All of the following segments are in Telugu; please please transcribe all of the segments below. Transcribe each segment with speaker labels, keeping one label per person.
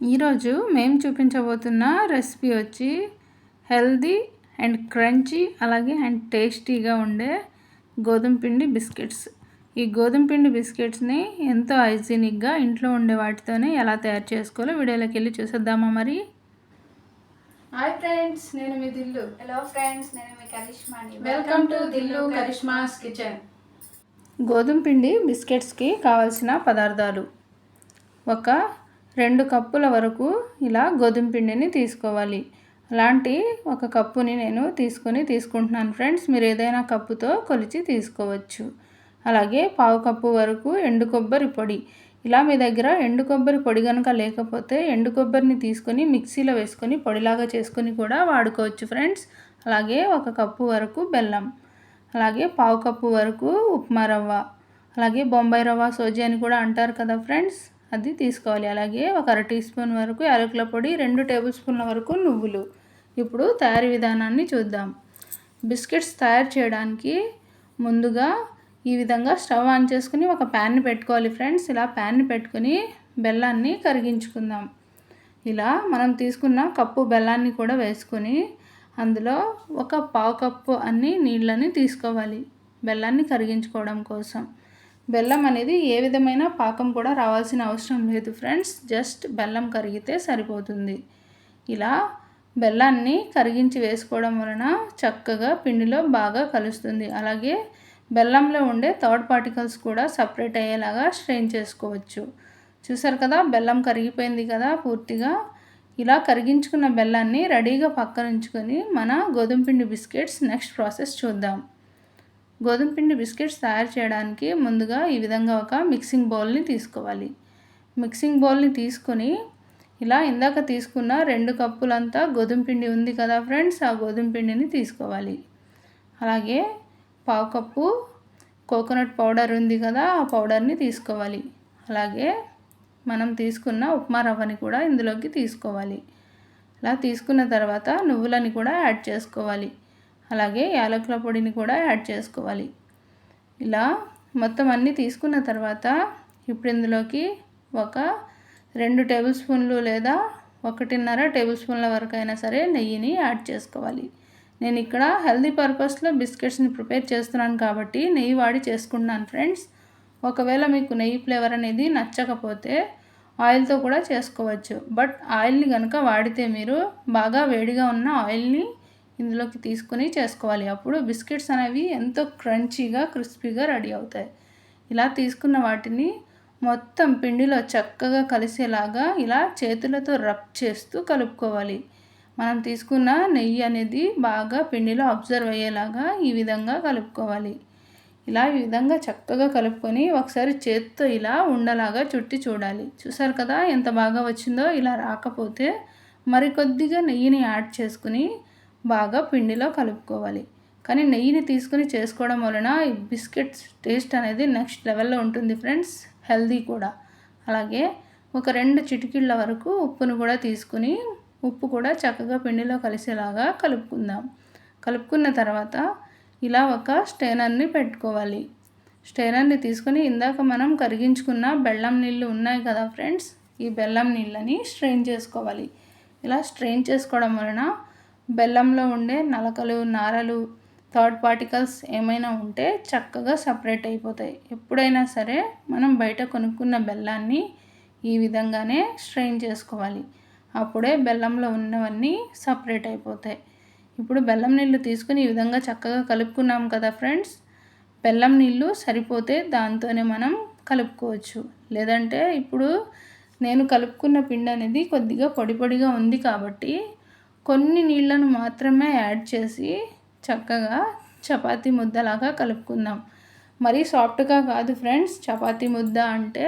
Speaker 1: ఈరోజు మేము చూపించబోతున్న రెసిపీ వచ్చి హెల్దీ అండ్ క్రంచీ అలాగే అండ్ టేస్టీగా ఉండే గోధుమ పిండి బిస్కెట్స్. ఈ గోధుమ పిండి బిస్కెట్స్ని ఎంతో హైజీనిక్గా ఇంట్లో ఉండే వాటితోనే ఎలా తయారు చేసుకోవాలో వీడియోలోకి వెళ్ళి చూసేద్దామా మరి? హాయ్ ఫ్రెండ్స్ నేను మీ దిల్లు.
Speaker 2: హలో ఫ్రెండ్స్ నేను మీ కరిష్మాని
Speaker 1: welcome to Dillu Karishma's kitchen గోధుమ పిండి బిస్కెట్స్కి కావాల్సిన పదార్థాలు. ఒక రెండు కప్పుల వరకు ఇలా గోధుమ పిండిని తీసుకోవాలి. అలాంటి ఒక కప్పుని నేను తీసుకొని తీసుకుంటున్నాను ఫ్రెండ్స్. మీరు ఏదైనా కప్పుతో కొలిచి తీసుకోవచ్చు. అలాగే పావు కప్పు వరకు ఎండు కొబ్బరి పొడి. ఇలా మీ దగ్గర ఎండు కొబ్బరి పొడి కనుక లేకపోతే ఎండు కొబ్బరిని తీసుకొని మిక్సీలో వేసుకొని పొడిలాగా చేసుకొని కూడా వాడుకోవచ్చు ఫ్రెండ్స్. అలాగే ఒక కప్పు వరకు బెల్లం. అలాగే పావు కప్పు వరకు ఉప్మా రవ్వ. అలాగే బొంబాయి రవ్వ సోజీ అని కూడా అంటారు కదా ఫ్రెండ్స్. అది తీసుకోవాలి. అలాగే ఒక అర టీ స్పూన్ వరకు యాలకుల పొడి రెండు టేబుల్ స్పూన్ల వరకు నువ్వులు. ఇప్పుడు తయారీ విధానాన్ని చూద్దాం. బిస్కెట్స్ తయారు చేయడానికి ముందుగా ఈ విధంగా స్టవ్ ఆన్ చేసుకుని ఒక ప్యాన్ని పెట్టుకోవాలి ఫ్రెండ్స్. ఇలా ప్యాన్ని పెట్టుకుని బెల్లాన్ని కరిగించుకుందాం. ఇలా మనం తీసుకున్న కప్పు బెల్లాన్ని కూడా వేసుకొని అందులో ఒక పావు కప్పు అన్ని నీళ్ళని తీసుకోవాలి. బెల్లాన్ని కరిగించుకోవడం కోసం. బెల్లం అనేది ఏ విధమైన పాకం కూడా రావాల్సిన అవసరం లేదు ఫ్రెండ్స్. జస్ట్ బెల్లం కరిగితే సరిపోతుంది. ఇలా బెల్లాన్ని కరిగించి వేసుకోవడం వలన చక్కగా పిండిలో బాగా కలుస్తుంది. అలాగే బెల్లంలో ఉండే థర్డ్ పార్టికల్స్ కూడా సపరేట్ అయ్యేలాగా స్ట్రెయిన్ చేసుకోవచ్చు. చూసారు కదా బెల్లం కరిగిపోయింది కదా పూర్తిగా. ఇలా కరిగించుకున్న బెల్లాన్ని రెడీగా పక్కన ఉంచుకొని మన గోధుమ పిండి బిస్కెట్స్ నెక్స్ట్ ప్రాసెస్ చూద్దాం. గోధుమ పిండి బిస్కెట్స్ తయారు చేయడానికి ముందుగా ఈ విధంగా ఒక మిక్సింగ్ బౌల్ని తీసుకోవాలి. మిక్సింగ్ బౌల్ని తీసుకొని ఇలా ఇందాక తీసుకున్న రెండు కప్పులంతా గోధుమ పిండి ఉంది కదా ఫ్రెండ్స్ ఆ గోధుమ పిండిని తీసుకోవాలి. అలాగే పావు కప్పు కోకోనట్ పౌడర్ ఉంది కదా ఆ పౌడర్ని తీసుకోవాలి. అలాగే మనం తీసుకున్న ఉప్మా రవ్వని కూడా ఇందులోకి తీసుకోవాలి. అలా తీసుకున్న తర్వాత నువ్వులని కూడా యాడ్ చేసుకోవాలి. అలాగే యాలకుల పొడిని కూడా యాడ్ చేసుకోవాలి. ఇలా మొత్తం అన్నీ తీసుకున్న తర్వాత ఇప్పుడు ఇందులోకి ఒక రెండు టేబుల్ స్పూన్లు లేదా ఒకటిన్నర టేబుల్ స్పూన్ల వరకు అయినా సరే నెయ్యిని యాడ్ చేసుకోవాలి. నేను ఇక్కడ హెల్దీ పర్పస్లో బిస్కెట్స్ని ప్రిపేర్ చేస్తున్నాను కాబట్టి నెయ్యి వాడి చేసుకుంటున్నాను ఫ్రెండ్స్. ఒకవేళ మీకు నెయ్యి ఫ్లేవర్ అనేది నచ్చకపోతే ఆయిల్తో కూడా చేసుకోవచ్చు. బట్ ఆయిల్ని కనుక వాడితే మీరు బాగా వేడిగా ఉన్న ఆయిల్ని ఇందులోకి తీసుకొని చేసుకోవాలి. అప్పుడు బిస్కెట్స్ అనేవి ఎంతో క్రంచీగా క్రిస్పీగా రెడీ అవుతాయి. ఇలా తీసుకున్న వాటిని మొత్తం పిండిలో చక్కగా కలిసేలాగా ఇలా చేతులతో రబ్ చేస్తూ కలుపుకోవాలి. మనం తీసుకున్న నెయ్యి అనేది బాగా పిండిలో అబ్జర్వ్ అయ్యేలాగా ఈ విధంగా కలుపుకోవాలి. ఇలా ఈ విధంగా చక్కగా కలుపుకొని ఒకసారి చేత్తో ఇలా ఉండలాగా చుట్టి చూడాలి. చూసారు కదా ఎంత బాగా వచ్చిందో? ఇలా రాకపోతే మరికొద్దిగా నెయ్యిని యాడ్ చేసుకుని బాగా పిండిలో కలుపుకోవాలి. కానీ నెయ్యిని తీసుకుని చేసుకోవడం వలన ఈ బిస్కెట్స్ టేస్ట్ అనేది నెక్స్ట్ లెవెల్లో ఉంటుంది ఫ్రెండ్స్ హెల్దీ కూడా. అలాగే ఒక రెండు చిటికీళ్ళ వరకు ఉప్పును కూడా తీసుకుని ఉప్పు కూడా చక్కగా పిండిలో కలిసేలాగా కలుపుకుందాం. కలుపుకున్న తర్వాత ఇలా ఒక స్టెయినర్ని పెట్టుకోవాలి. స్టెయినర్ని తీసుకొని ఇందాక మనం కరిగించుకున్న బెల్లం నీళ్ళు ఉన్నాయి కదా ఫ్రెండ్స్ ఈ బెల్లం నీళ్ళని స్ట్రెయిన్ చేసుకోవాలి. ఇలా స్ట్రెయిన్ చేసుకోవడం వలన బెల్లంలో ఉండే నలకలు నారలు థర్డ్ పార్టికల్స్ ఏమైనా ఉంటే చక్కగా సపరేట్ అయిపోతాయి. ఎప్పుడైనా సరే మనం బయట కొనుక్కున్న బెల్లాన్ని ఈ విధంగానే స్ట్రెయిన్ చేసుకోవాలి. అప్పుడే బెల్లంలో ఉన్నవన్నీ సపరేట్ అయిపోతాయి. ఇప్పుడు బెల్లం నీళ్ళు తీసుకుని ఈ విధంగా చక్కగా కలుపుకున్నాం కదా ఫ్రెండ్స్ బెల్లం నీళ్ళు సరిపోతే దాంతోనే మనం కలుపుకోవచ్చు. లేదంటే ఇప్పుడు నేను కలుపుకున్న పిండి అనేది కొద్దిగా పొడి పొడిగా ఉంది కాబట్టి కొన్ని నీళ్ళను మాత్రమే యాడ్ చేసి చక్కగా చపాతీ ముద్దలాగా కలుపుకుందాం. మరీ సాఫ్ట్గా కాదు ఫ్రెండ్స్ చపాతీ ముద్ద అంటే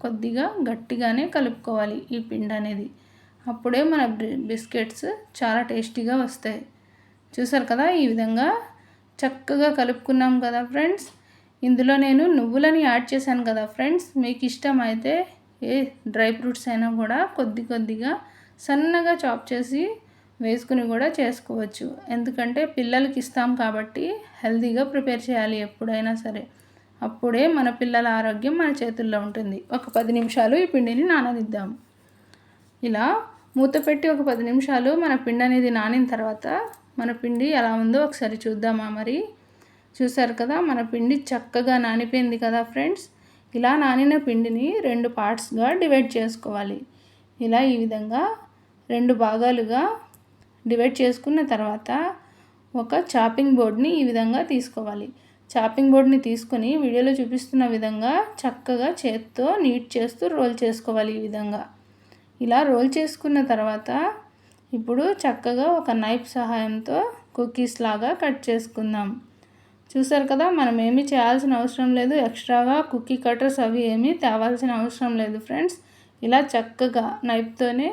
Speaker 1: కొద్దిగా గట్టిగానే కలుపుకోవాలి ఈ పిండి అనేది. అప్పుడే మన బిస్కెట్స్ చాలా టేస్టీగా వస్తాయి. చూసారు కదా ఈ విధంగా చక్కగా కలుపుకున్నాం కదా ఫ్రెండ్స్? ఇందులో నేను నువ్వులని యాడ్ చేశాను కదా ఫ్రెండ్స్. మీకు ఇష్టమైతే ఏ డ్రై ఫ్రూట్స్ అయినా కూడా కొద్ది కొద్దిగా సన్నగా చాప్ చేసి వేసుకుని కూడా చేసుకోవచ్చు. ఎందుకంటే పిల్లలకి ఇస్తాం కాబట్టి హెల్తీగా ప్రిపేర్ చేయాలి ఎప్పుడైనా సరే. అప్పుడే మన పిల్లల ఆరోగ్యం మన చేతుల్లో ఉంటుంది. ఒక పది నిమిషాలు ఈ పిండిని నాననిద్దాం. ఇలా మూత పెట్టి ఒక పది నిమిషాలు మన పిండి అనేది నానిన తర్వాత మన పిండి ఎలా ఉందో ఒకసారి చూద్దామా మరి? చూసారు కదా మన పిండి చక్కగా నానిపోయింది కదా ఫ్రెండ్స్. ఇలా నానిన పిండిని రెండు పార్ట్స్గా డివైడ్ చేసుకోవాలి. ఇలా ఈ విధంగా రెండు భాగాలుగా డివైడ్ చేసుకున్న తర్వాత ఒక చాపింగ్ బోర్డ్ని ఈ విధంగా తీసుకోవాలి. చాపింగ్ బోర్డ్ని తీసుకొని వీడియోలో చూపిస్తున్న విధంగా చక్కగా చేత్తో నీట్ చేస్తూ రోల్ చేసుకోవాలి ఈ విధంగా. ఇలా రోల్ చేసుకున్న తర్వాత ఇప్పుడు చక్కగా ఒక నైఫ్ సహాయంతో కుకీస్ లాగా కట్ చేసుకుందాం. చూసారు కదా మనం ఏమీ చేయాల్సిన అవసరం లేదు. ఎక్స్ట్రాగా కుకీ కటర్స్ అవి ఏమీ తేవాల్సిన అవసరం లేదు ఫ్రెండ్స్. ఇలా చక్కగా నైఫ్తోనే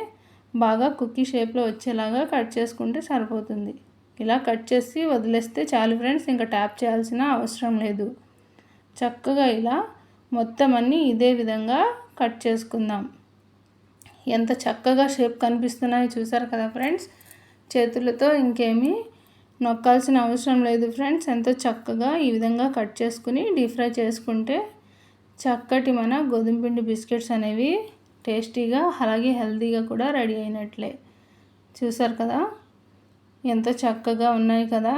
Speaker 1: బాగా కుక్కీ షేప్లో వచ్చేలాగా కట్ చేసుకుంటే సరిపోతుంది. ఇలా కట్ చేసి వదిలేస్తే చాలు ఫ్రెండ్స్ ఇంకా ట్యాప్ చేయాల్సిన అవసరం లేదు. చక్కగా ఇలా మొత్తం అన్నీ ఇదే విధంగా కట్ చేసుకుందాం. ఎంత చక్కగా షేప్ కనిపిస్తున్నాయో చూసారు కదా ఫ్రెండ్స్? చేతులతో ఇంకేమీ నొక్కాల్సిన అవసరం లేదు ఫ్రెండ్స్. ఎంతో చక్కగా ఈ విధంగా కట్ చేసుకుని డీప్ ఫ్రై చేసుకుంటే చక్కటి మన గోధుమ పిండి బిస్కెట్స్ అనేవి టేస్టీగా అలాగే హెల్తీగా కూడా రెడీ అయినట్లే. చూసారు కదా? ఎంత చక్కగా ఉన్నాయి కదా?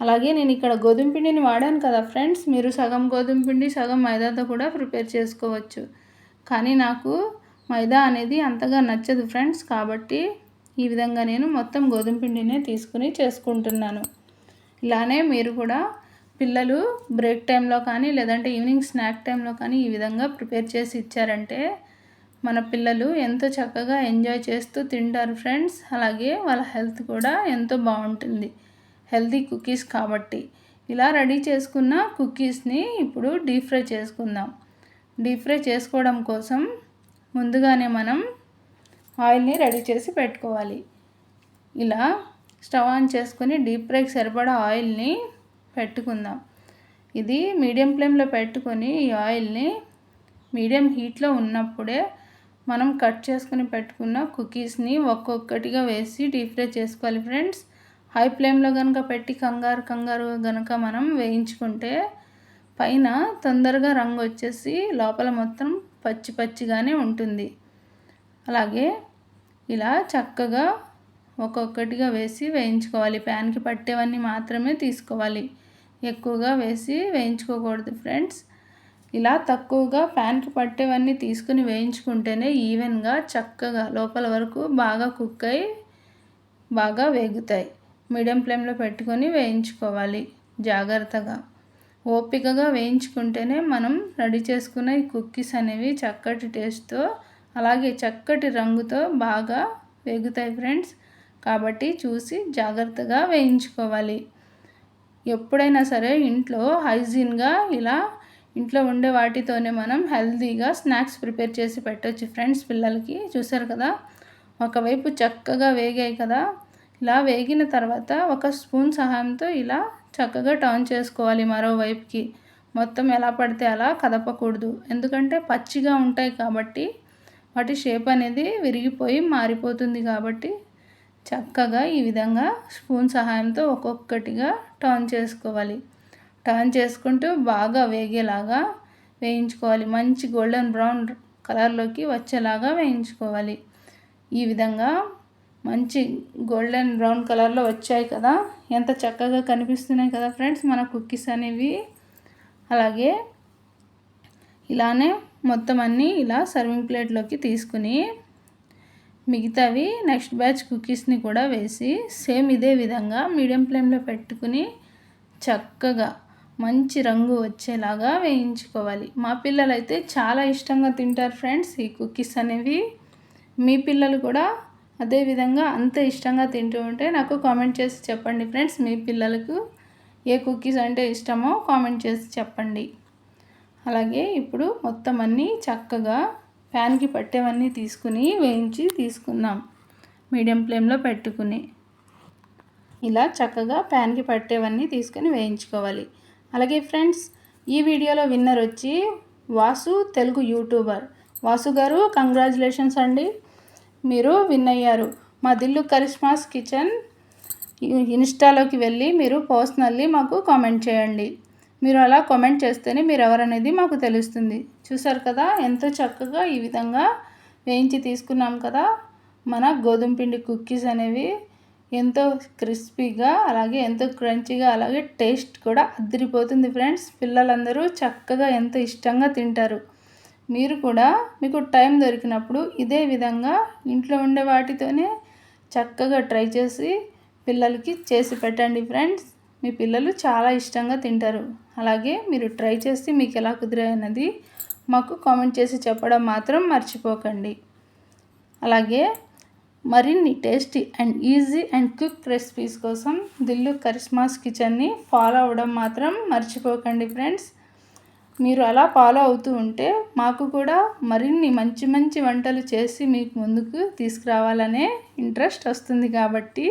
Speaker 1: అలాగే నేను ఇక్కడ గోధుమ పిండిని వాడాను కదా ఫ్రెండ్స్. మీరు సగం గోధుమ పిండి సగం మైదాతో కూడా ప్రిపేర్ చేసుకోవచ్చు. కానీ నాకు మైదా అనేది అంతగా నచ్చదు ఫ్రెండ్స్. కాబట్టి ఈ విధంగా నేను మొత్తం గోధుమ పిండినే తీసుకుని చేసుకుంటున్నాను. ఇలానే మీరు కూడా పిల్లలు బ్రేక్ టైంలో కానీ లేదంటే ఈవినింగ్ స్నాక్ టైంలో కానీ ఈ విధంగా ప్రిపేర్ చేసి ఇచ్చారంటే మన పిల్లలు ఎంతో చక్కగా ఎంజాయ్ చేస్తూ తింటారు ఫ్రెండ్స్. అలాగే వాళ్ళ హెల్త్ కూడా ఎంతో బాగుంటుంది. హెల్తీ కుకీస్ కాబట్టి ఇలా రెడీ చేసుకున్న కుకీస్ని ఇప్పుడు డీప్ ఫ్రై చేసుకుందాం. డీప్ ఫ్రై చేసుకోవడం కోసం ముందుగానే మనం ఆయిల్ని రెడీ చేసి పెట్టుకోవాలి. ఇలా స్టవ్ ఆన్ చేసుకొని డీప్ ఫ్రైకి సరిపడా ఆయిల్ని పెట్టుకుందాం. ఇది మీడియం ఫ్లేమ్లో పెట్టుకొని ఈ ఆయిల్ని మీడియం హీట్లో ఉన్నప్పుడే మనం కట్ చేసుకుని పెట్టుకున్న కుకీస్ని ఒక్కొక్కటిగా వేసి డీప్ ఫ్రై చేసుకోవాలి ఫ్రెండ్స్. హై ఫ్లేమ్లో కనుక పెట్టి కంగారు కంగారు కనుక మనం వేయించుకుంటే పైన తొందరగా రంగు వచ్చేసి లోపల మొత్తం పచ్చి పచ్చిగానే ఉంటుంది. అలాగే ఇలా చక్కగా ఒక్కొక్కటిగా వేసి వేయించుకోవాలి. ప్యాన్కి పట్టేవన్నీ మాత్రమే తీసుకోవాలి. ఎక్కువగా వేసి వేయించుకోకూడదు ఫ్రెండ్స్. ఇలా తక్కువగా ఫ్యాన్కి పట్టేవన్నీ తీసుకుని వేయించుకుంటేనే ఈవెన్గా చక్కగా లోపల వరకు బాగా కుక్ అయి బాగా వేగుతాయి. మీడియం ఫ్లేమ్లో పెట్టుకొని వేయించుకోవాలి జాగ్రత్తగా. ఓపికగా వేయించుకుంటేనే మనం రెడీ చేసుకున్న ఈ కుక్కీస్ అనేవి చక్కటి టేస్ట్తో అలాగే చక్కటి రంగుతో బాగా వేగుతాయి ఫ్రెండ్స్. కాబట్టి చూసి జాగ్రత్తగా వేయించుకోవాలి. ఎప్పుడైనా సరే ఇంట్లో హైజీన్గా ఇలా ఇంట్లో ఉండే వాటితోనే మనం హెల్తీగా స్నాక్స్ ప్రిపేర్ చేసి పెట్టవచ్చు ఫ్రెండ్స్ పిల్లలకి. చూసారు కదా? ఒకవైపు చక్కగా వేగాయి కదా? ఇలా వేగిన తర్వాత ఒక స్పూన్ సహాయంతో ఇలా చక్కగా టర్న్ చేసుకోవాలి మరోవైపుకి. మొత్తం ఎలా పడితే అలా కదపకూడదు. ఎందుకంటే పచ్చిగా ఉంటాయి కాబట్టి వాటి షేప్ అనేది విరిగిపోయి మారిపోతుంది కాబట్టి చక్కగా ఈ విధంగా స్పూన్ సహాయంతో ఒక్కొక్కటిగా టర్న్ చేసుకోవాలి. టర్న్ చేసుకుంటూ బాగా వేగేలాగా వేయించుకోవాలి. మంచి గోల్డెన్ బ్రౌన్ కలర్లోకి వచ్చేలాగా వేయించుకోవాలి. ఈ విధంగా మంచి గోల్డెన్ బ్రౌన్ కలర్లో వచ్చాయి కదా. ఎంత చక్కగా కనిపిస్తున్నాయి కదా ఫ్రెండ్స్ మన కుక్కీస్ అనేవి. అలాగే ఇలానే మొత్తం అన్నీ ఇలా సర్వింగ్ ప్లేట్లోకి తీసుకుని మిగతావి నెక్స్ట్ బ్యాచ్ కుకీస్ని కూడా వేసి సేమ్ ఇదే విధంగా మీడియం ఫ్లేమ్లో పెట్టుకుని చక్కగా మంచి రంగు వచ్చేలాగా వేయించుకోవాలి. మా పిల్లలు అయితే చాలా ఇష్టంగా తింటారు ఫ్రెండ్స్ ఈ కుకీస్ అనేవి. మీ పిల్లలు కూడా అదేవిధంగా అంత ఇష్టంగా తింటూ ఉంటే నాకు కామెంట్ చేసి చెప్పండి ఫ్రెండ్స్ మీ పిల్లలకు ఏ కుకీస్ అంటే ఇష్టమో కామెంట్ చేసి చెప్పండి. అలాగే ఇప్పుడు మొత్తం అన్నీ చక్కగా ఫ్యాన్కి పట్టేవన్నీ తీసుకుని వేయించి తీసుకుందాం. మీడియం ఫ్లేమ్లో పెట్టుకుని. ఇలా చక్కగా ప్యాన్కి పట్టేవన్నీ తీసుకొని వేయించుకోవాలి. అలాగే ఫ్రెండ్స్ ఈ వీడియోలో విన్నర్ వచ్చి వాసు తెలుగు యూట్యూబర్. వాసు గారు కంగ్రాచులేషన్స్ అండి. మీరు విన్ అయ్యారు. మా దిల్లు కరిష్మాస్ కిచెన్ ఇన్స్టాలోకి వెళ్ళి మీరు పర్సనల్లీ మాకు కామెంట్ చేయండి. మీరు అలా కామెంట్ చేస్తేనే మీరు ఎవరనేది మాకు తెలుస్తుంది. చూసారు కదా ఎంతో చక్కగా ఈ విధంగా వేయించి తీసుకున్నాం కదా మన గోధుమ పిండి కుక్కీస్ అనేవి. ఎంతో క్రిస్పీగా అలాగే ఎంతో క్రంచీగా అలాగే టేస్ట్ కూడా అదిరిపోతుంది ఫ్రెండ్స్. పిల్లలందరూ చక్కగా ఎంతో ఇష్టంగా తింటారు. మీరు కూడా మీకు టైం దొరికినప్పుడు ఇదే విధంగా ఇంట్లో ఉండే వాటితోనే చక్కగా ట్రై చేసి పిల్లలకి చేసి పెట్టండి ఫ్రెండ్స్. మీ పిల్లలు చాలా ఇష్టంగా తింటారు. అలాగే మీరు ట్రై చేసి మీకు ఎలా కుదిరాయన్నది మాకు కామెంట్ చేసి చెప్పడం మాత్రం మర్చిపోకండి. అలాగే మరిన్ని tasty and easy and quick recipes కోసం దిల్లు కరిష్మాస్ కిచెన్ని ఫాలో అవ్వడం మాత్రం మర్చిపోకండి ఫ్రెండ్స్. మీరు అలా ఫాలో అవుతూ ఉంటే మాకు కూడా మరిన్ని మంచి మంచి వంటలు చేసి మీకు ముందుకు తీసుకురావాలనే ఇంట్రెస్ట్ వస్తుంది కాబట్టి.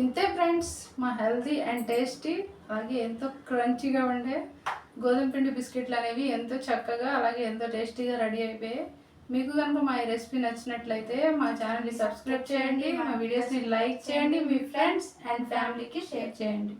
Speaker 1: ఇంతే ఫ్రెండ్స్ మా హెల్తీ అండ్ టేస్టీ అలాగే ఎంతో క్రంచీగా ఉండే గోధుమ పిండి బిస్కెట్లు అనేవి ఎంతో చక్కగా అలాగే ఎంతో టేస్టీగా రెడీ అయిపోయాయి. మీకు కనుక మా రెసిపీ నచ్చినట్లయితే మా ఛానల్ని సబ్స్క్రైబ్ చేయండి మా వీడియోస్ని లైక్ చేయండి మీ ఫ్రెండ్స్ అండ్ ఫ్యామిలీకి షేర్ చేయండి.